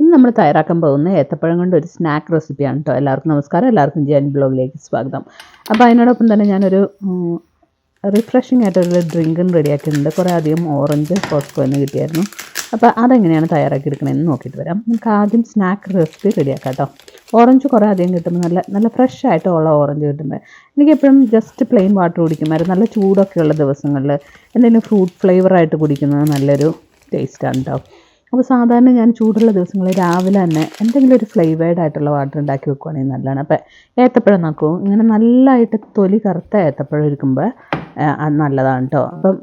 ഇന്ന് നമ്മൾ തയ്യാറാക്കാൻ പോകുന്ന ഏത്തപ്പഴം കൊണ്ട് ഒരു സ്നാക്ക് റെസിപ്പിയാണ് കേട്ടോ എല്ലാവർക്കും നമസ്കാരം. എല്ലാവർക്കും ജയൻ ബ്ലോഗിലേക്ക് സ്വാഗതം. അപ്പോൾ അതിനോടൊപ്പം തന്നെ ഞാനൊരു റിഫ്രഷിംഗ് ആയിട്ടൊരു ഡ്രിങ്കും റെഡിയാക്കിയിട്ടുണ്ട് കുറേ അധികം ഓറഞ്ച് കോസ്കോന്ന് കിട്ടിയായിരുന്നു. അപ്പോൾ അതെങ്ങനെയാണ് തയ്യാറാക്കി എടുക്കണമെന്ന് നോക്കിയിട്ട് വരാം. നമുക്ക് ആദ്യം സ്നാക്ക് റെസിപ്പി റെഡിയാക്കാം കേട്ടോ ഓറഞ്ച് കുറേ അധികം കിട്ടുമ്പോൾ നല്ല നല്ല ഫ്രഷ് ആയിട്ടുള്ള ഓറഞ്ച് കിട്ടുമ്പോൾ എനിക്ക് എപ്പോഴും ജസ്റ്റ് പ്ലെയിൻ വാട്ടർ കുടിക്കുമായിരുന്നു. നല്ല ചൂടൊക്കെയുള്ള ദിവസങ്ങളിൽ എന്തെങ്കിലും ഫ്രൂട്ട് ഫ്ലേവറായിട്ട് കുടിക്കുന്നത് നല്ലൊരു ടേസ്റ്റാണ് കേട്ടോ അപ്പോൾ സാധാരണ ഞാൻ ചൂടുള്ള ദിവസങ്ങളിൽ രാവിലെ തന്നെ എന്തെങ്കിലും ഒരു ഫ്ലേവേഡ് ആയിട്ടുള്ള വാട്ടർ ഉണ്ടാക്കി വെക്കുവാണെങ്കിൽ നല്ലതാണ്. അപ്പോൾ ഏത്തപ്പഴം നോക്കും. ഇങ്ങനെ നല്ലതായിട്ട് തൊലി കറുത്ത ഏത്തപ്പഴം ഇരിക്കുമ്പോൾ അത് നല്ലതാണ് കേട്ടോ അപ്പം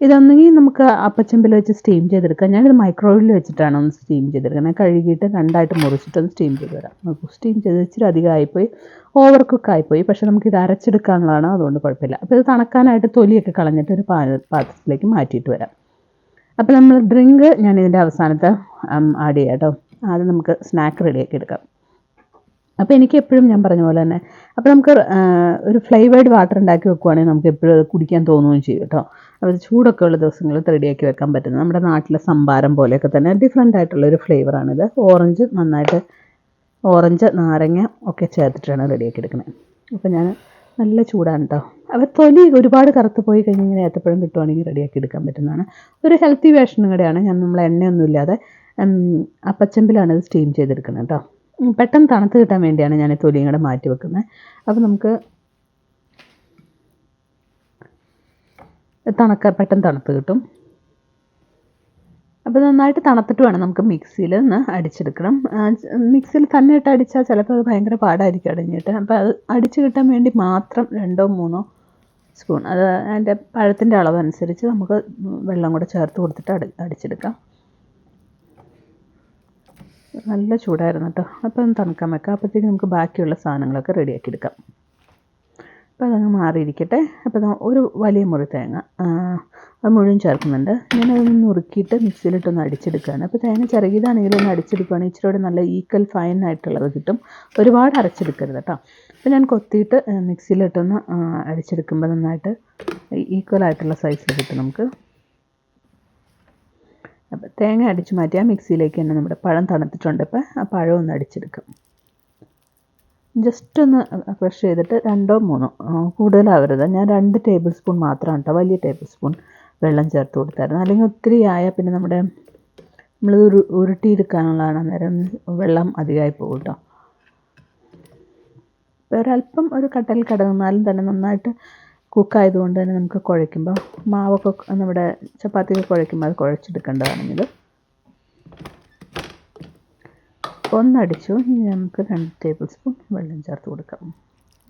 ഇതൊന്നെങ്കിൽ നമുക്ക് അപ്പച്ചമ്പിൽ വെച്ച് സ്റ്റീം ചെയ്തെടുക്കാം. ഞാനിത് മൈക്രോവേവിൽ വെച്ചിട്ടാണ് ഒന്ന് സ്റ്റീം ചെയ്തെടുക്കുന്നത്. ഞാൻ കഴുകിയിട്ട് രണ്ടായിട്ട് മുറിച്ചിട്ട് ഒന്ന് സ്റ്റീം ചെയ്ത് തരാം. നമുക്ക് സ്റ്റീം ചെയ്ത് ഇച്ചിരി അധികമായിപ്പോയി ഓവർ കുക്കായിപ്പോയി പക്ഷേ നമുക്ക് ഇത് അരച്ചെടുക്കാനുള്ളതാണ്. അതുകൊണ്ട് കുഴപ്പമില്ല. അപ്പോൾ ഇത് തണക്കാനായിട്ട് തൊലിയൊക്കെ കളഞ്ഞിട്ട് ഒരു പാത്രത്തിലേക്ക് മാറ്റിയിട്ട് വരാം. അപ്പോൾ നമ്മൾ ഡ്രിങ്ക് ഞാൻ ഇതിന്റെ അവസാനത്തെ ആഡ് ചെയ്യാം കേട്ടോ ആദ്യം നമുക്ക് സ്നാക്ക് റെഡിയാക്കി എടുക്കാം. അപ്പോൾ എനിക്ക് എപ്പോഴും ഞാൻ പറഞ്ഞ പോലെ തന്നെ അപ്പോൾ നമുക്ക് ഒരു ഫ്ലേവേഡ് വാട്ടർ ഉണ്ടാക്കി വെക്കുവാണെങ്കിൽ നമുക്ക് എപ്പോഴും അത് കുടിക്കാൻ തോന്നുകയും ചെയ്യും കേട്ടോ അപ്പോൾ ചൂടൊക്കെ ഉള്ള ദിവസങ്ങളിൽ റെഡിയാക്കി വെക്കാൻ പറ്റുന്നത്. നമ്മുടെ നാട്ടിലെ സംഭാരം പോലെയൊക്കെ തന്നെ ഡിഫറെന്റ് ആയിട്ടുള്ള ഒരു ഫ്ലേവറാണിത് ഓറഞ്ച് നന്നായിട്ട് ഓറഞ്ച് നാരങ്ങ ഒക്കെ ചേർത്തിട്ടാണ് റെഡിയാക്കി എടുക്കുന്നത്. അപ്പോൾ ഞാൻ നല്ല ചൂടാണ് കേട്ടോ അപ്പോൾ തൊലി ഒരുപാട് കറുത്ത് പോയി കഴിഞ്ഞ് ഇങ്ങനെ ഏത്തപ്പഴം കിട്ടുവാണെങ്കിൽ റെഡിയാക്കി എടുക്കാൻ പറ്റുന്നതാണ്. ഒരു ഹെൽത്തി വേഷനും കൂടെയാണ് ഞാൻ നമ്മൾ എണ്ണയൊന്നും ഇല്ലാതെ അപ്പച്ചമ്പിലാണ് ഇത് സ്റ്റീം ചെയ്തെടുക്കുന്നത് കേട്ടോ പെട്ടെന്ന് തണുത്ത് കിട്ടാൻ വേണ്ടിയാണ് ഞാൻ തൊലിയും കൂടെ മാറ്റി വെക്കുന്നത്. അപ്പോൾ നമുക്ക് തണുക്ക പെട്ടെന്ന് തണുത്ത് കിട്ടും. അപ്പോൾ നന്നായിട്ട് തണുത്തിട്ട് വേണം നമുക്ക് മിക്സിയിൽ ഒന്ന് അടിച്ചെടുക്കണം. മിക്സിയിൽ തന്നെ ഇട്ട് അടിച്ചാൽ ചിലപ്പോൾ അത് ഭയങ്കര പാടായിരിക്കും അടിഞ്ഞിട്ട്. അപ്പോൾ അത് അടിച്ച് കിട്ടാൻ വേണ്ടി മാത്രം രണ്ടോ മൂന്നോ സ്പൂൺ. അത് അതിന്റെ പഴത്തിന്റെ അളവനുസരിച്ച് നമുക്ക് വെള്ളം കൂടെ ചേർത്ത് കൊടുത്തിട്ട് അടി അടിച്ചെടുക്കാം. നല്ല ചൂടായിരുന്നു കേട്ടോ. അപ്പോൾ ഒന്ന് തണുക്കാൻ വെക്കാം. അപ്പോഴത്തേക്ക് നമുക്ക് ബാക്കിയുള്ള സാധനങ്ങളൊക്കെ റെഡിയാക്കി എടുക്കാം. അപ്പോൾ അതങ്ങ് മാറിയിരിക്കട്ടെ. അപ്പോൾ ഒരു വലിയ മുറി തേങ്ങ. അത് മുഴുവൻ ചേർക്കുന്നുണ്ട്. ഞാനതൊന്ന് നുറുക്കിയിട്ട് മിക്സിയിലിട്ടൊന്ന് അടിച്ചെടുക്കുകയാണ്. അപ്പോൾ തേങ്ങ ചെറുകിയതാണെങ്കിലും ഒന്ന് അടിച്ചെടുക്കുകയാണെങ്കിൽ ഇച്ചിരി കൂടെ നല്ല ഈക്വൽ ഫൈൻ ആയിട്ടുള്ളത് കിട്ടും. ഒരുപാട് അരച്ചെടുക്കരുത് കേട്ടോ. അപ്പോൾ ഞാൻ കൊത്തിയിട്ട് മിക്സിയിലിട്ടൊന്ന് അടിച്ചെടുക്കുമ്പോൾ നന്നായിട്ട് ഈക്വൽ ആയിട്ടുള്ള സൈസിൽ കിട്ടും നമുക്ക്. അപ്പോൾ തേങ്ങ അടിച്ച് മാറ്റിയാൽ മിക്സിയിലേക്ക് തന്നെ നമ്മുടെ പഴം തണുത്തിട്ടുണ്ട്. ഇപ്പോൾ ആ പഴം ഒന്ന് അടിച്ചെടുക്കും. ജസ്റ്റ് ഒന്ന് ക്രഷ് ചെയ്തിട്ട് രണ്ടോ മൂന്നോ കൂടുതലാവരുത്. ഞാൻ രണ്ട് ടേബിൾ സ്പൂൺ മാത്രമാണ് കേട്ടോ വലിയ ടേബിൾ സ്പൂൺ വെള്ളം ചേർത്ത് കൊടുത്തായിരുന്നു അല്ലെങ്കിൽ ഒത്തിരി ആയാൽ പിന്നെ നമ്മുടെ നമ്മൾ ഉരു ഉരുട്ടിയെടുക്കാനുള്ളതാണ്. അന്നേരം വെള്ളം അധികമായി പോകും കേട്ടോ ഒരല്പം ഒരു കട്ടൽ കിടന്നാലും തന്നെ നന്നായിട്ട് കുക്കായതുകൊണ്ട് തന്നെ നമുക്ക് കുഴയ്ക്കുമ്പോൾ മാവൊക്കെ നമ്മുടെ ചപ്പാത്തിയൊക്കെ കുഴയ്ക്കുമ്പോൾ അത് കുഴച്ചെടുക്കേണ്ടതാണിത് ഒന്നടിച്ചു. ഇനി നമുക്ക് രണ്ട് ടേബിൾ സ്പൂൺ വെള്ളം ചേർത്ത് കൊടുക്കാം.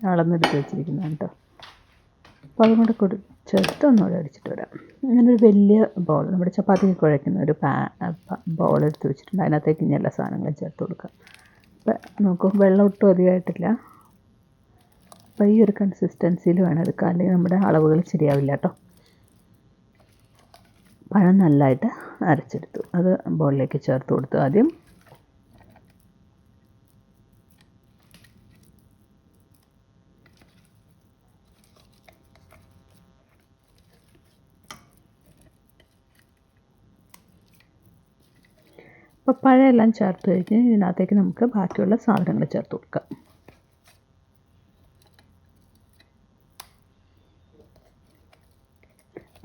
അളന്നെടുത്ത് വെച്ചിരിക്കുന്നതാണ് കേട്ടോ അപ്പോൾ അതും കൂടെ കൊടു ചേർത്ത് ഒന്നുകൂടെ അടിച്ചിട്ട് വരാം. അങ്ങനെ ഒരു വലിയ ബോൾ നമ്മുടെ ചപ്പാത്തിക്ക് കുഴയ്ക്കുന്ന ഒരു പാ ബൗൾ എടുത്ത് വെച്ചിട്ടുണ്ട്. അതിനകത്തേക്ക് ഇനി എല്ലാ സാധനങ്ങളും ചേർത്ത് കൊടുക്കാം. അപ്പം നമുക്ക് വെള്ളം ഒട്ടും അധികമായിട്ടില്ല. അപ്പോൾ ഈ ഒരു കൺസിസ്റ്റൻസിയിൽ വേണം എടുക്കുക അല്ലെങ്കിൽ നമ്മുടെ അളവുകൾ ശരിയാവില്ല കേട്ടോ പഴം നല്ലതായിട്ട് അരച്ചെടുത്തു. അത് ബോളിലേക്ക് ചേർത്ത് കൊടുത്തു. ആദ്യം അപ്പോൾ പഴയെല്ലാം ചേർത്ത് കഴിഞ്ഞ് ഇതിനകത്തേക്ക് നമുക്ക് ബാക്കിയുള്ള സാധനങ്ങൾ ചേർത്ത് കൊടുക്കാം.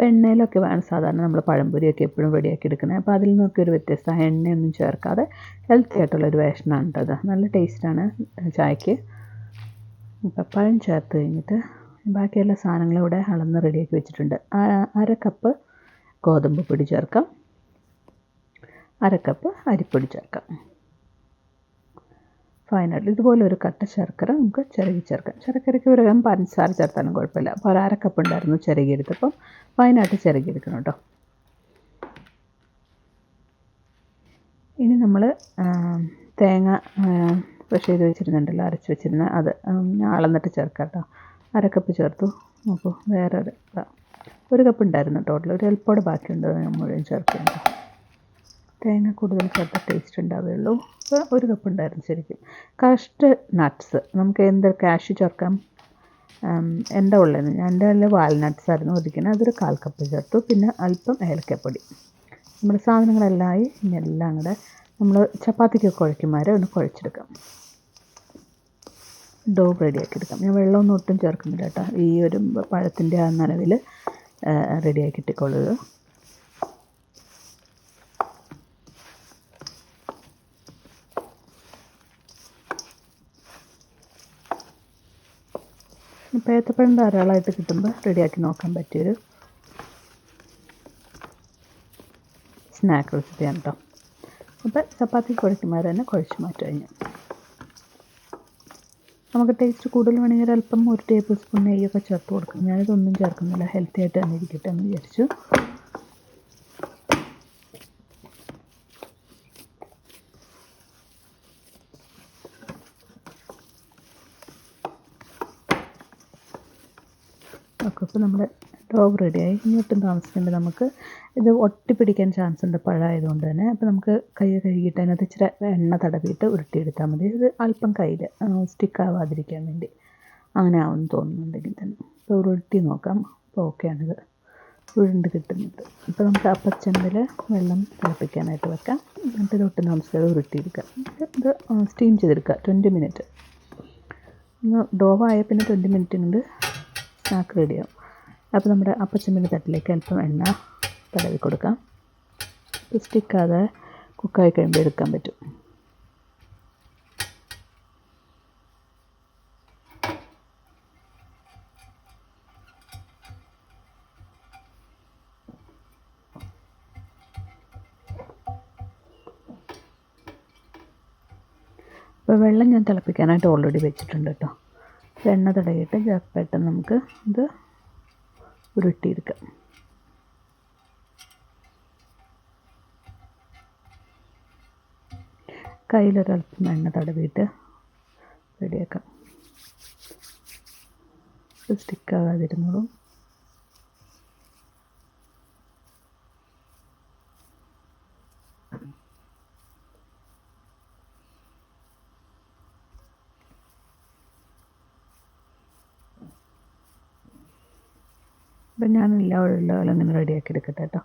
എണ്ണയിലൊക്കെ വേണം സാധാരണ നമ്മൾ പഴംപൊരിയൊക്കെ എപ്പോഴും റെഡിയാക്കി എടുക്കുന്നത് അപ്പോൾ അതിൽ നിന്നൊക്കെ ഒരു വ്യത്യസ്ത എണ്ണയൊന്നും ചേർക്കാതെ ഹെൽത്തി ആയിട്ടുള്ളൊരു വേഷനാണ് കേട്ടത് നല്ല ടേസ്റ്റാണ് ചായക്ക്. പഴം ചേർത്ത് കഴിഞ്ഞിട്ട് ബാക്കിയെല്ലാ സാധനങ്ങളും ഇവിടെ അളന്ന് റെഡിയാക്കി വെച്ചിട്ടുണ്ട്. അര കപ്പ് ഗോതമ്പ് പൊടി ചേർക്കാം. അര കപ്പ് അരിപ്പൊടി ചേർക്കാം. ഫൈനായിട്ട് ഇതുപോലെ ഒരു കട്ട ശർക്കര നമുക്ക് ചിരകി ചേർക്കാം. ശർക്കരയ്ക്ക് പകരം പഞ്ചസാര ചേർത്താലും കുഴപ്പമില്ല. അപ്പോൾ ഒരു അര കപ്പ് ഉണ്ടായിരുന്നു ചിരകിയെടുത്തപ്പം ഫൈനായിട്ട് ചിരകി എടുക്കണം കേട്ടോ. ഇനി നമ്മൾ തേങ്ങ ഫ്രഷ് ചെയ്ത് വെച്ചിരുന്നുണ്ടല്ലോ അരച്ച് വെച്ചിരുന്ന അത് അളന്നിട്ട് ചേർക്കാം കേട്ടോ. അര കപ്പ് ചേർത്തു. അപ്പോൾ വേറെ ഒരു കപ്പ് ഉണ്ടായിരുന്നു ടോട്ടൽ ഒരു അല്പോടെ ബാക്കിയുണ്ട് മുഴുവൻ ചേർക്കുന്നുണ്ട്. തേങ്ങ കൂടുതൽ ചേർത്ത ടേസ്റ്റ് ഉണ്ടാവുകയുള്ളൂ. അപ്പോൾ ഒരു കപ്പ് ഉണ്ടായിരുന്നു ശരിക്കും. കസ്റ്റ് നട്ട്സ് നമുക്ക് എന്ത് കാഷ്യൂ ചേർക്കാം? എന്റെ ഞാൻ എന്റെ ഉള്ളിൽ വാൽനട്ട്സ് ആയിരുന്നു ഒതുക്കുന്നത് അതൊരു കാൽ കപ്പ് ചേർത്തു. പിന്നെ അല്പം ഏലക്കപ്പൊടി. നമ്മുടെ സാധനങ്ങളെല്ലാം ഇനി എല്ലാം കൂടെ നമ്മൾ ചപ്പാത്തിക്കൊക്കെ കുഴക്കുമാരെ ഒന്ന് കുഴച്ചെടുക്കാം. ഡോ റെഡിയാക്കി എടുക്കാം. ഞാൻ വെള്ളമൊന്നും ഒട്ടും ചേർക്കുന്നില്ല കേട്ടോ. ഈ ഒരു പഴത്തിന്റെ ആ നനവിൽ റെഡിയാക്കി ഇട്ടിക്കൊള്ളുക ഇപ്പോൾ ഏത്തപ്പഴം ധാരാളമായിട്ട് കിട്ടുമ്പോൾ റെഡിയാക്കി നോക്കാൻ പറ്റിയൊരു സ്നാക്ക് റെസിപ്പിയാണ് കേട്ടോ അപ്പോൾ ചപ്പാത്തി കുഴയ്ക്കുമാർ തന്നെ കുഴച്ച് മാറ്റുക ഞാൻ നമുക്ക് ടേസ്റ്റ് കൂടുതൽ വേണമെങ്കിൽ അല്പം ഒരു ടേബിൾ സ്പൂൺ നെയ്യൊക്കെ ചേർത്ത് കൊടുക്കാം. ഞാനിതൊന്നും ചേർക്കുന്നില്ല. ഹെൽത്തി ആയിട്ട് തന്നെ ഇരിക്കട്ടെ എന്ന് വിചാരിച്ചു. അപ്പോൾ നമ്മുടെ ഡോഗ് റെഡിയായി ഇനി ഒട്ടും താമസിക്കേണ്ട നമുക്ക് ഇത് ഒട്ടിപ്പിടിക്കാൻ ചാൻസ് ഉണ്ട് പഴമായതുകൊണ്ട് തന്നെ. അപ്പോൾ നമുക്ക് കൈ കഴുകിയിട്ട് അതിനകത്ത് ഇച്ചിരി എണ്ണ തടവിയിട്ട് ഉരുട്ടിയെടുത്താൽ മതി. ഇത് അല്പം കയ്യിൽ സ്റ്റിക്ക് ആവാതിരിക്കാൻ വേണ്ടി അങ്ങനെ ആവുമെന്ന് തോന്നുന്നുണ്ടെങ്കിൽ തന്നെ. അപ്പോൾ ഉരുട്ടി നോക്കാം. അപ്പോൾ ഓക്കെയാണിത് ഉരുണ്ട് കിട്ടുന്നത് അപ്പോൾ നമുക്ക് അപ്പച്ചമ്പിൽ വെള്ളം തിളപ്പിക്കാനായിട്ട് വെക്കാം. എന്നിട്ട് ഇത് ഒട്ടും താമസിക്കാതെ ഉരുട്ടിയെടുക്കാം. ഇത് സ്റ്റീം ചെയ്തെടുക്കുക. ട്വന്റി മിനിറ്റ് ഒന്ന് ഡോവായ പിന്നെ ട്വന്റി മിനിറ്റ് കൊണ്ട് സ്നാക്ക് റെഡിയാവും അപ്പോൾ നമ്മുടെ അപ്പച്ചമ്പിന്റെ തട്ടിലേക്ക് അല്പം എണ്ണ തടവി കൊടുക്കാം. സ്റ്റിക്കാതെ കുക്കായി കഴിയുമ്പോൾ എടുക്കാൻ പറ്റും. അപ്പോൾ വെള്ളം ഞാൻ തിളപ്പിക്കാനായിട്ട് ഓൾറെഡി വെച്ചിട്ടുണ്ട് കേട്ടോ. എണ്ണ തടയിട്ട് പെട്ടെന്ന് നമുക്ക് ഇത് ഉരുട്ടിയെടുക്കാം കയ്യിലൊരൽപ്പം എണ്ണ തടവിയിട്ട് റെഡിയാക്കാം. സ്റ്റിക്കാകാതിരുന്നോളും അപ്പം ഞാൻ എല്ലാ ഉള്ളകളും നിങ്ങൾ റെഡിയാക്കി എടുക്കട്ടെ കേട്ടോ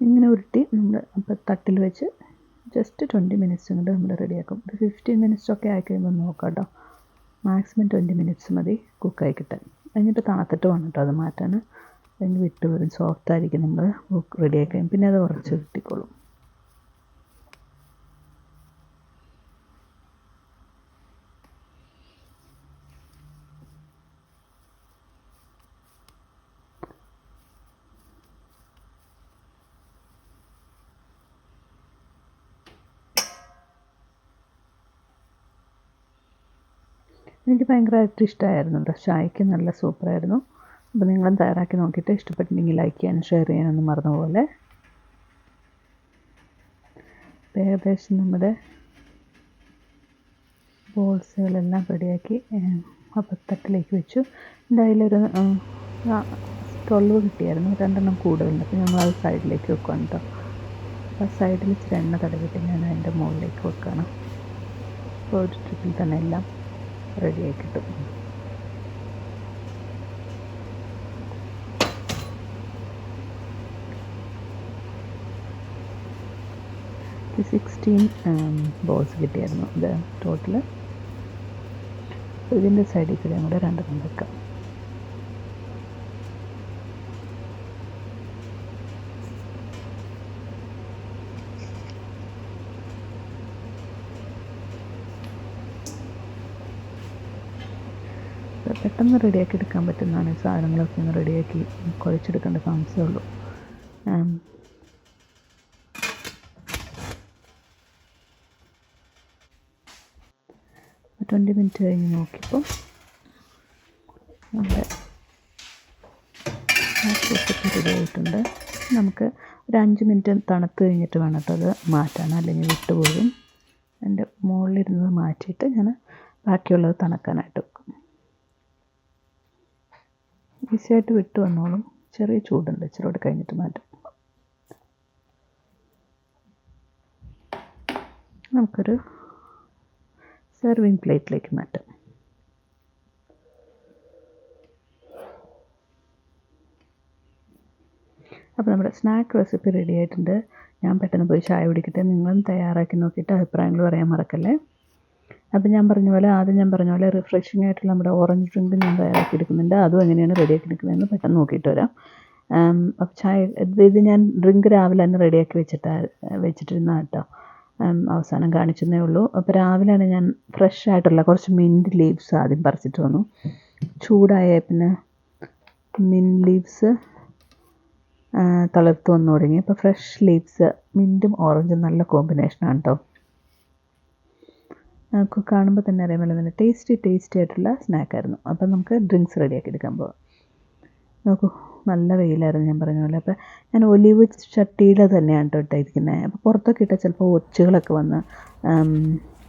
ഇങ്ങനെ ഉരുട്ടി നമ്മൾ അപ്പോൾ തട്ടിൽ വെച്ച് ജസ്റ്റ് ട്വന്റി മിനിറ്റ്സ് കൊണ്ട് നമ്മൾ റെഡിയാക്കും ഒരു ഫിഫ്റ്റീൻ മിനിറ്റ്സ് ഒക്കെ ആയി കഴിയുമ്പോൾ നോക്കാം കേട്ടോ മാക്സിമം ട്വന്റി മിനിറ്റ്സ് മതി കുക്കായി കിട്ടാൻ. കഴിഞ്ഞിട്ട് തണുത്തിട്ട് വേണം കേട്ടോ അത് മാറ്റാൻ. അതിന് വിട്ട് വരും. സോഫ്റ്റ് ആയിരിക്കും നമ്മൾ ബുക്ക് റെഡിയാക്കി പിന്നെ അത് ഉറച്ച് കിട്ടിക്കോളും. എനിക്ക് ഭയങ്കരമായിട്ട് ഇഷ്ടമായിരുന്നു കേട്ടോ ചായക്ക് നല്ല സൂപ്പറായിരുന്നു അപ്പോൾ നിങ്ങളും തയ്യാറാക്കി നോക്കിയിട്ട് ഇഷ്ടപ്പെട്ടിട്ടുണ്ടെങ്കിൽ ലൈക്ക് ചെയ്യാനും ഷെയർ ചെയ്യാനൊന്നും മറന്നു പോലെ ഏകദേശം നമ്മുടെ ബോൾസുകളെല്ലാം റെഡിയാക്കി അപ്പത്തട്ടിലേക്ക് വെച്ചു. എന്റെ അതിലൊരു ട്വൽവ് കിട്ടിയായിരുന്നു. രണ്ടെണ്ണം കൂടുതലുണ്ട്. അപ്പോൾ ഞങ്ങളത് സൈഡിലേക്ക് വെക്കുകയാണ് കേട്ടോ അപ്പോൾ സൈഡിൽ ഇച്ചിരി എണ്ണ തടവിട്ട് ഞാൻ അതിന്റെ മുകളിലേക്ക് വെക്കുകയാണ് അപ്പോൾ ഒരു ട്രിപ്പിൽ തന്നെ എല്ലാം റെഡിയായി കിട്ടും. സിക്സ്റ്റീൻ ബോൾസ് കിട്ടിയായിരുന്നു. ഇത് ടോട്ടൽ ഇതിന്റെ സൈഡിൽ കൂടെ കൂടെ രണ്ടെണ്ണം വെക്കാം. പെട്ടെന്ന് റെഡിയാക്കി എടുക്കാൻ പറ്റുന്നതാണ് സാധനങ്ങളൊക്കെ ഒന്ന് റെഡിയാക്കി കുഴച്ചെടുക്കേണ്ട താമസമേ ഉള്ളൂ. ട്വന്റി മിനിറ്റ് കഴിഞ്ഞ് നോക്കിയപ്പോൾ നമ്മുടെ ഇതായിട്ടുണ്ട് നമുക്ക് ഒരു അഞ്ച് മിനിറ്റ് തണുത്ത് കഴിഞ്ഞിട്ട് വേണം അത് മാറ്റാൻ. അല്ലെങ്കിൽ വിട്ടുപോകും. എന്റെ മുകളിലിരുന്നത് മാറ്റിയിട്ട് ഞാൻ ബാക്കിയുള്ളത് തണുക്കാനായിട്ട് വെക്കും. ഈസിയായിട്ട് വിട്ട് വന്നോളും. ചെറിയ ചൂടുണ്ട്. ഇച്ചിരി കഴിഞ്ഞിട്ട് മാറ്റും. നമുക്കൊരു സെർവിങ് പ്ലേറ്റിലേക്ക് മാറ്റാം. അപ്പോൾ നമ്മുടെ സ്നാക്ക് റെസിപ്പി റെഡി ആയിട്ടുണ്ട്. ഞാൻ പെട്ടെന്ന് പോയി ചായ കുടിക്കട്ടെ. നിങ്ങളും തയ്യാറാക്കി നോക്കിയിട്ട് അഭിപ്രായങ്ങൾ പറയാൻ മറക്കല്ലേ? അപ്പോൾ ഞാൻ പറഞ്ഞ പോലെ ആദ്യം ഞാൻ പറഞ്ഞ പോലെ റിഫ്രഷിംഗ് ആയിട്ടുള്ള നമ്മുടെ ഓറഞ്ച് ഡ്രിങ്ക് ഞാൻ തയ്യാറാക്കി എടുക്കുന്നുണ്ട്. അതും എങ്ങനെയാണ് റെഡിയാക്കി എടുക്കുന്നതെന്ന് പെട്ടെന്ന് നോക്കിയിട്ട് വരാം. അപ്പോൾ ചായ ഇത് ഇത് ഞാൻ ഡ്രിങ്ക് രാവിലെ തന്നെ റെഡിയാക്കി വെച്ചിട്ടാ വെച്ചിട്ടിരുന്ന കേട്ടോ. അവസാനം കാണിച്ചെന്നേ ഉള്ളൂ. അപ്പോൾ രാവിലെയാണ് ഞാൻ ഫ്രഷ് ആയിട്ടുള്ള കുറച്ച് മിന്റ് ലീവ്സ് ആദ്യം പറിച്ചിട്ട് വന്നു. ചൂടായ പിന്നെ മിന്റ് ലീവ്സ് തളിർത്ത് വന്നു തുടങ്ങി. അപ്പോൾ ഫ്രഷ് ലീവ്സ് മിന്റും ഓറഞ്ചും നല്ല കോമ്പിനേഷനാണ് കേട്ടോ നമുക്ക് കാണുമ്പോൾ തന്നെ അറിയാമല്ലോ നല്ല ടേസ്റ്റി ടേസ്റ്റി ആയിട്ടുള്ള സ്നാക്കായിരുന്നു അപ്പം നമുക്ക് ഡ്രിങ്ക്സ് റെഡിയാക്കി എടുക്കാൻ പോവാം. നോക്കൂ നല്ല വെയിലായിരുന്നു ഞാൻ പറഞ്ഞ പോലെ. അപ്പോൾ ഞാൻ ഒലിവ് ചട്ടിയിൽ തന്നെയാണ് കേട്ടോ ഇട്ടിരിക്കുന്നത് അപ്പോൾ പുറത്തൊക്കെ ഇട്ടാൽ ചിലപ്പോൾ ഒച്ചുകളൊക്കെ വന്ന്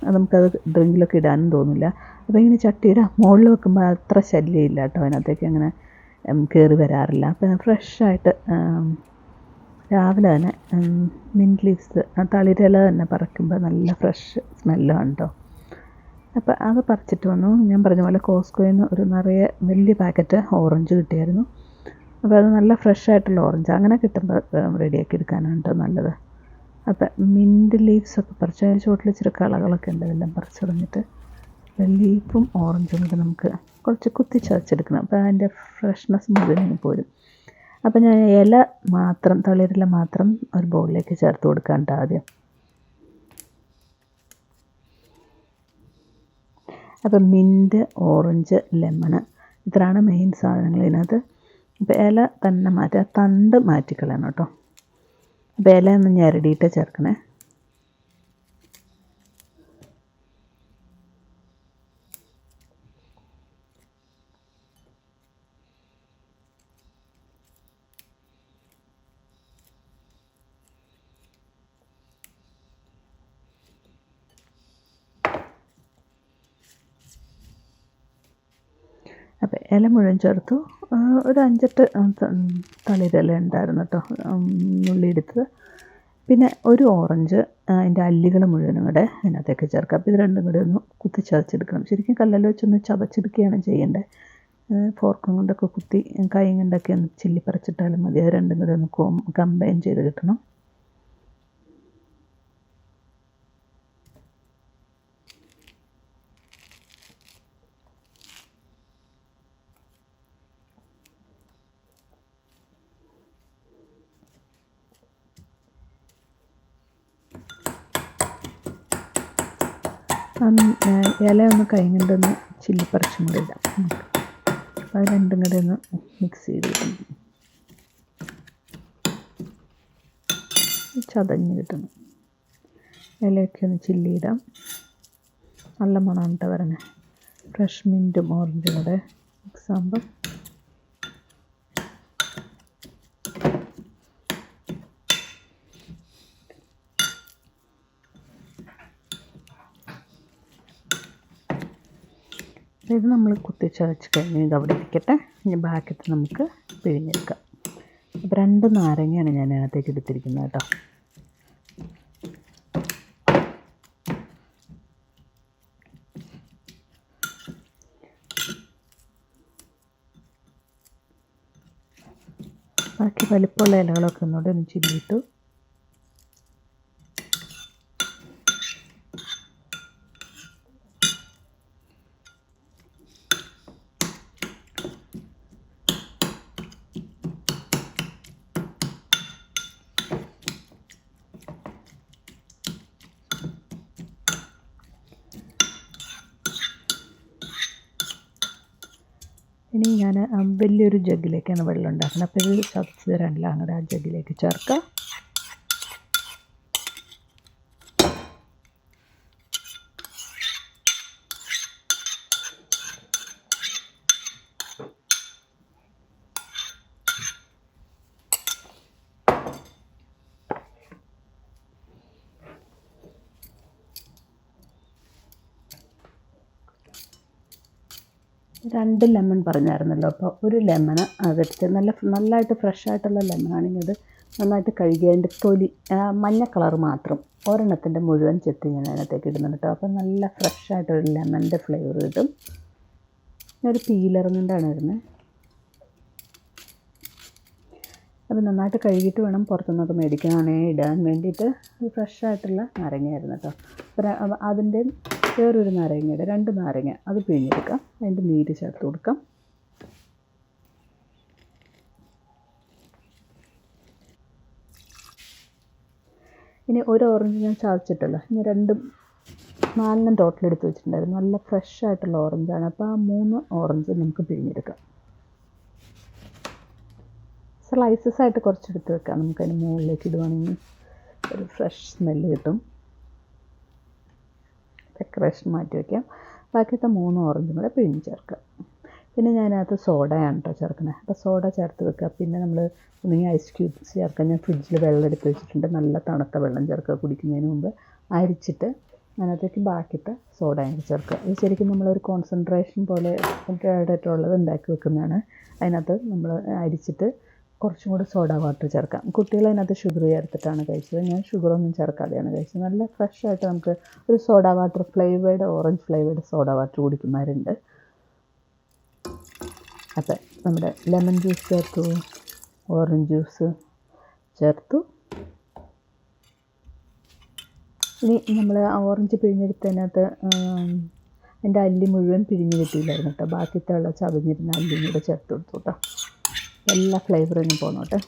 അത് നമുക്കത് ഡ്രിങ്കിലൊക്കെ ഇടാനും തോന്നില്ല അപ്പോൾ ഇങ്ങനെ ചട്ടിയുടെ മുകളിൽ വെക്കുമ്പോൾ അത്ര ശല്യമില്ല കേട്ടോ അതിനകത്തേക്ക് അങ്ങനെ കയറി വരാറില്ല. അപ്പോൾ ഫ്രഷായിട്ട് രാവിലെ തന്നെ മിന്റ് ലീവ്സ് തളിരില തന്നെ പറക്കുമ്പോൾ നല്ല ഫ്രഷ് സ്മെല്ലാണ് കേട്ടോ. അപ്പോൾ അത് പറിച്ചിട്ട് വന്നു. ഞാൻ പറഞ്ഞ പോലെ കോസ്കോയിൽ നിന്ന് ഒരു നിറയെ വലിയ പാക്കറ്റ് ഓറഞ്ച് കിട്ടിയായിരുന്നു. അപ്പോൾ അത് നല്ല ഫ്രഷ് ആയിട്ടുള്ള ഓറഞ്ച് അങ്ങനെ കിട്ടുമ്പോൾ റെഡിയാക്കി എടുക്കാനാണ് കേട്ടോ നല്ലത്. അപ്പോൾ മിന്റ് ലീവ്സ് ഒക്കെ പറിച്ച് അതിന് ചുവട്ടിൽ ഇച്ചിരി കളകളൊക്കെ ഉണ്ട്. അതെല്ലാം പറിച്ച് കളഞ്ഞിട്ട് ലീഫും ഓറഞ്ചും കൂടെ നമുക്ക് കുറച്ച് കുത്തി ചതച്ചെടുക്കണം അപ്പോൾ അതിന്റെ ഫ്രഷ്നെസ് മുഴുവൻ പോരും. അപ്പോൾ ഞാൻ ഇല മാത്രം തളിരില മാത്രം ഒരു ബൗളിലേക്ക് ചേർത്ത് കൊടുക്കാണ്ട് ആദ്യം. അപ്പം മിന്റ് ഓറഞ്ച് ലെമണ് ഇത്രയാണ് മെയിൻ സാധനങ്ങൾ ഇതിനകത്ത്. അപ്പോൾ ഇല തന്നെ മാറ്റുക തണ്ട് മാറ്റിക്കളയണം കേട്ടോ. അപ്പോൾ ഇല ഒന്ന് ഞെരടിയിട്ട് ചേർക്കണേ അപ്പോൾ ഇല മുഴുവൻ ചേർത്തു. ഒരു അഞ്ചെട്ട് തളിരില ഉണ്ടായിരുന്നു കേട്ടോ നുള്ളിയെടുത്തത് പിന്നെ ഒരു ഓറഞ്ച് അതിന്റെ അല്ലികൾ മുഴുവനും കൂടെ അതിനകത്തേക്ക് ചേർക്കുക. അപ്പോൾ ഇത് രണ്ടും കൂടെ ഒന്ന് കുത്തി ചതച്ചെടുക്കണം ശരിക്കും കല്ലല്ല വെച്ചൊന്ന് ചതച്ചെടുക്കുകയാണ് ചെയ്യേണ്ടത്. ഫോർക്കും കൊണ്ടൊക്കെ കുത്തി കൈ കൊണ്ടൊക്കെ ഒന്ന് ചില്ലി പറിച്ചിട്ടാലും മതി. അത് രണ്ടും കൂടെ ഒന്ന് കോം കമ്പൈൻ ചെയ്ത് കിട്ടണം. ഇല ഒന്ന് കൈ കൊണ്ടൊന്ന് ചില്ലി പറിച്ചും കൂടി ഇടാം. അപ്പോൾ അത് രണ്ടും കൂടി ഒന്ന് മിക്സ് ചെയ്ത് ചതഞ്ഞ് കിട്ടുന്നു ഇലയൊക്കെ ഒന്ന് ചില്ലി ഇടാം. നല്ല മണമാണ് കേട്ടോ പറഞ്ഞത് ഫ്രഷ് മിന്റും ഓറഞ്ചും കൂടെ മിക്സ് ആകുമ്പോൾ ഇത് നമ്മൾ കുത്തിച്ചതച്ച് കഴിഞ്ഞ് ഇത് അവിടെ ഇരിക്കട്ടെ. ഇനി ബാക്കറ്റ് നമുക്ക് പിഴിഞ്ഞെടുക്കാം. അപ്പോൾ രണ്ട് നാരങ്ങയാണ് ഞാൻ അതിനകത്തേക്ക് എടുത്തിരിക്കുന്നത് കേട്ടോ. ബാക്കി വലിപ്പമുള്ള ഇലകളൊക്കെ ഒന്നുകൂടെ ഒന്ന് ചില്ലിയിട്ടു ഇനി ഞാൻ വലിയൊരു ജഗ്ഗിലേക്കാണ് വെള്ളം ഉണ്ടാക്കുന്നത്. അപ്പോൾ ഇത് ചതച്ച് തരാനില്ല അങ്ങോട്ട് ആ ജഗ്ഗിലേക്ക് ചേർക്കുക രണ്ട് ലെമൺ പറഞ്ഞായിരുന്നല്ലോ. അപ്പോൾ ഒരു ലെമൺ അതെടുത്ത് നല്ല നല്ലതായിട്ട് ഫ്രഷ് ആയിട്ടുള്ള ലെമൺ ആണെങ്കിൽ അത് നന്നായിട്ട് കഴുകി അതിന്റെ തൊലി മഞ്ഞ കളർ മാത്രം. ഒരെണ്ണത്തിന്റെ മുഴുവൻ ചെത്തി ഞാൻ അതിനകത്തേക്ക് ഇടുന്നുണ്ട് കേട്ടോ അപ്പോൾ നല്ല ഫ്രഷ് ആയിട്ടൊരു ലെമണിന്റെ ഫ്ലേവർ കിട്ടും. ഞാനൊരു കൊണ്ടാണ് ഇടുന്നത് അപ്പോൾ നന്നായിട്ട് കഴുകിയിട്ട് വേണം പുറത്തുനിന്നൊക്കെ മേടിക്കാനേ ഇടാൻ വേണ്ടിയിട്ട്. ഫ്രഷായിട്ടുള്ള നാരങ്ങയായിരുന്നു കേട്ടോ അതിന്റെ വേറൊരു നാരങ്ങയുടെ രണ്ട് നാരങ്ങ അത് പിഴിഞ്ഞെടുക്കാം. അതിന്റെ നീര് ചേർത്ത് കൊടുക്കാം. ഇനി ഒരു ഓറഞ്ച് ഞാൻ ചതച്ചിട്ടല്ലോ. ഇനി രണ്ടും നാലെണ്ണം ടോട്ടൽ എടുത്ത് വെച്ചിട്ടുണ്ടായിരുന്നു. നല്ല ഫ്രഷ് ആയിട്ടുള്ള ഓറഞ്ചാണ് അപ്പോൾ ആ മൂന്ന് ഓറഞ്ച് നമുക്ക് പിഴിഞ്ഞെടുക്കാം. സ്ലൈസസ് ആയിട്ട് കുറച്ചെടുത്ത് വെക്കാം. നമുക്കതിന് മുകളിലേക്ക് ഇടുവാണെങ്കിൽ ഒരു ഫ്രഷ് സ്മെല്ല് കിട്ടും. ഡെക്കറേഷൻ മാറ്റി വയ്ക്കാം. ബാക്കിയത്തെ മൂന്ന് ഓറഞ്ചും കൂടെ പിഴിഞ്ഞ് ചേർക്കുക. പിന്നെ ഞാനകത്ത് സോഡയാണ് കേട്ടോ ചേർക്കുന്നത്. അപ്പോൾ സോഡ ചേർത്ത് വെക്കുക. പിന്നെ നമ്മൾ ഒന്നുകിൽ ഐസ് ക്യൂബ്സ് ചേർക്കുക. ഞാൻ ഫ്രിഡ്ജിൽ വെള്ളം എടുത്ത് വെച്ചിട്ടുണ്ട്. നല്ല തണുത്ത വെള്ളം ചേർക്കുക കുടിക്കുന്നതിന് മുമ്പ്. അരിച്ചിട്ട് അതിനകത്തേക്ക് ബാക്കിയിട്ട് സോഡ അതിന് ചേർക്കുക. ഇത് ശരിക്കും നമ്മളൊരു കോൺസെൻട്രേഷൻ പോലെ ആയിട്ടുള്ളത് ഉണ്ടാക്കി വെക്കുന്നതാണ്. അതിനകത്ത് നമ്മൾ അരിച്ചിട്ട് കുറച്ചും കൂടി സോഡ വാട്ടർ ചേർക്കാം. കുട്ടികൾ അതിനകത്ത് ഷുഗർ ചേർത്തിട്ടാണ് കഴിച്ചത്. ഞാൻ ഷുഗറൊന്നും ചേർക്കാതെയാണ് കഴിച്ചത്. നല്ല ഫ്രഷ് ആയിട്ട് നമുക്ക് ഒരു soda water flavoured orange flavoured soda water കുടിക്കുന്നവരുണ്ട്. അപ്പം നമ്മുടെ ലെമൺ ജ്യൂസ് ചേർത്തു ഓറഞ്ച് ജ്യൂസ് ചേർത്തു. ഇനി നമ്മൾ ഓറഞ്ച് പിഴിഞ്ഞെടുത്തതിനകത്ത് എന്റെ അല്ലി മുഴുവൻ പിഴിഞ്ഞ് കിട്ടിയില്ലായിരുന്നു കേട്ടോ. ബാക്കിത്തെ ഉള്ള ചതഞ്ഞിരുന്ന അല്ലിയും കൂടെ ചേർത്ത് കൊടുത്തു കേട്ടോ. എല്ലാ ഫ്ലേവറിനും പോന്നോട്ടെ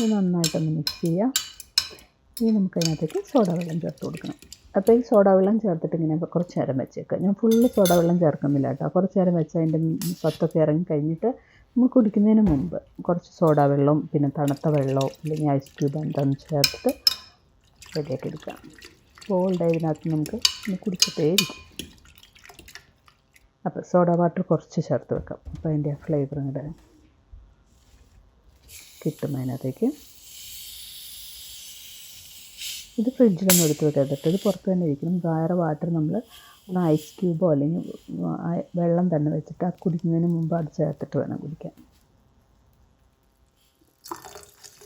ഇത് നന്നായിട്ടൊന്ന് മിക്സ് ചെയ്യുക. ഇനി നമുക്ക് അതിനകത്തേക്ക് സോഡ വെള്ളം ചേർത്ത് കൊടുക്കണം. അപ്പോൾ ഈ സോഡ വെള്ളം ചേർത്തിട്ട് ഇങ്ങനെ കുറച്ച് നേരം വെച്ചേക്കുക. ഞാൻ ഫുള്ള് സോഡ വെള്ളം ചേർക്കുന്നില്ല കേട്ടോ. കുറച്ച് നേരം വെച്ച് അതിന്റെ സത്തൊക്കെ ഇറങ്ങി കഴിഞ്ഞിട്ട് നമ്മൾ കുടിക്കുന്നതിന് മുമ്പ് കുറച്ച് സോഡ വെള്ളവും പിന്നെ തണുത്ത വെള്ളവും അല്ലെങ്കിൽ ഐസ് ക്യൂബ് എന്താണെന്ന് ചേർത്തിട്ട് റെഡിയാക്കി എടുക്കാം. കോൾഡ് ഇതിനകത്ത് നമുക്ക് കുടിച്ചിട്ടേ ഇരിക്കും. അപ്പോൾ സോഡ വാട്ടർ കുറച്ച് ചേർത്ത് വെക്കാം. അപ്പോൾ അതിന്റെ ഫ്ലേവർ ഇങ്ങോട്ട് കിട്ടും അതിനകത്തേക്ക് ഇത് ഫ്രിഡ്ജിലൊന്നും എടുത്ത് വെക്കരുത് കേട്ടോ ഇത് പുറത്ത് തന്നെ ഇരിക്കണം. വേറെ വാട്ടർ നമ്മൾ ഒന്ന് ഐസ് ക്യൂബോ അല്ലെങ്കിൽ വെള്ളം തന്നെ വെച്ചിട്ട് ആ കുടിക്കുന്നതിന് മുമ്പ് അത് ചേർത്തിട്ട് വേണം കുടിക്കാൻ.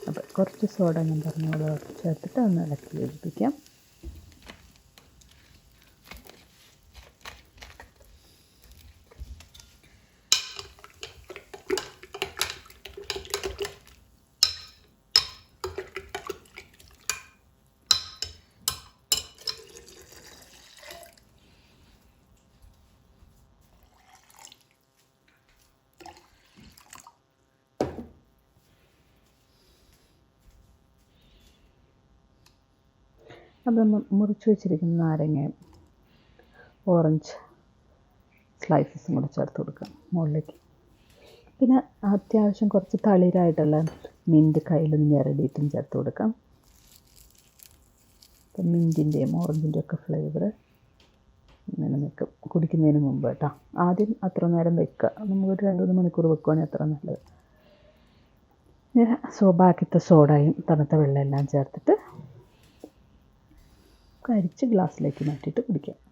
അപ്പോൾ കുറച്ച് സോഡ ഞാൻ പറഞ്ഞ പോലെ ചേർത്തിട്ട് ഒന്ന് ഇളക്കി യോജിപ്പിക്കാം. നമ്മൾ മുറിച്ച് വെച്ചിരിക്കുന്ന നാരങ്ങയും ഓറഞ്ച് സ്ലൈസസും കൂടെ ചേർത്ത് കൊടുക്കാം മുകളിലേക്ക്. പിന്നെ അത്യാവശ്യം കുറച്ച് തളിരായിട്ടുള്ള മിന്റ് കയ്യിൽ ഞെരടിയിട്ടും ചേർത്ത് കൊടുക്കാം. അപ്പം മിന്റിന്റെയും ഓറഞ്ചിന്റെയും ഒക്കെ ഫ്ലേവർ ഇങ്ങനെ നിൽക്കും കുടിക്കുന്നതിന് മുമ്പ് കേട്ടോ. ആദ്യം അത്ര നേരം വെക്കുക. നമുക്കൊരു രണ്ട് മൂന്ന് മണിക്കൂർ വെക്കുകയാണെങ്കിൽ അത്ര നല്ലത്. സോ ബാക്കിത്തെ സോഡയും തണുത്ത വെള്ളം എല്ലാം ചേർത്തിട്ട് കരിച്ച് ഗ്ലാസ്സിലേക്ക് മാറ്റിയിട്ട് കുടിക്കാം.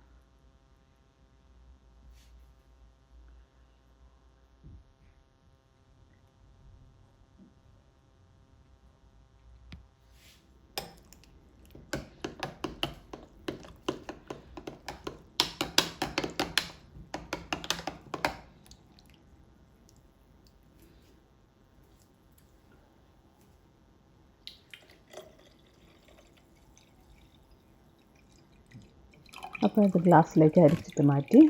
അപ്പോൾ അത് ഗ്ലാസ്സിലേക്ക് അരിച്ചിട്ട് മാറ്റി.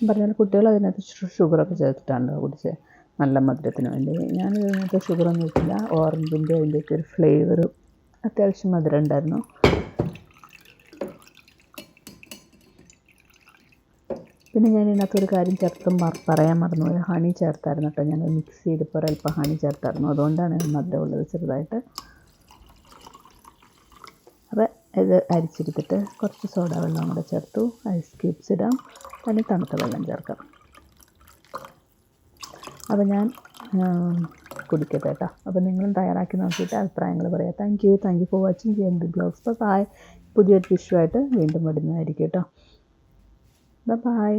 പറഞ്ഞാൽ കുട്ടികൾ അതിനകത്ത് ഷുഗറൊക്കെ ചേർത്തിട്ടാണ് കുടിച്ചത് നല്ല മധുരത്തിന് വേണ്ടി. ഞാൻ ഇതിനകത്ത് ഷുഗറൊന്നും വെച്ചില്ല ഓറഞ്ചിന്റെ അതിന്റെയൊക്കെ ഒരു ഫ്ലേവർ അത്യാവശ്യം മധുരം ഉണ്ടായിരുന്നു. പിന്നെ ഞാൻ ഇതിനകത്ത് ഒരു കാര്യം ചേർത്ത് പറയാൻ മറന്നു ഒരു ഹണി ചേർത്തായിരുന്നു കേട്ടോ. ഞാൻ മിക്സ് ചെയ്തപ്പോൾ ഒരല്പം ഹണി ചേർത്തായിരുന്നു. അതുകൊണ്ടാണ് മധുരം ഉള്ളത് ചെറുതായിട്ട്. അപ്പോൾ ഇത് അരിച്ചെടുത്തിട്ട് കുറച്ച് സോഡ വെള്ളം കൂടെ ചേർത്തു. ഐസ് ക്യൂബ്സ് ഇടാം. അതിന് തണുത്ത വെള്ളം ചേർക്കാം. അപ്പോൾ ഞാൻ കുടിക്കട്ടെ കേട്ടോ അപ്പോൾ നിങ്ങളും തയ്യാറാക്കി നോക്കിയിട്ട് അഭിപ്രായങ്ങൾ പറയാം. Thank you thank you for watching G N B blogs അപ്പോൾ ബായ് പുതിയൊരു വിഷയമായിട്ട് വീണ്ടും വരുന്നതായിരിക്കും കേട്ടോ ബൈ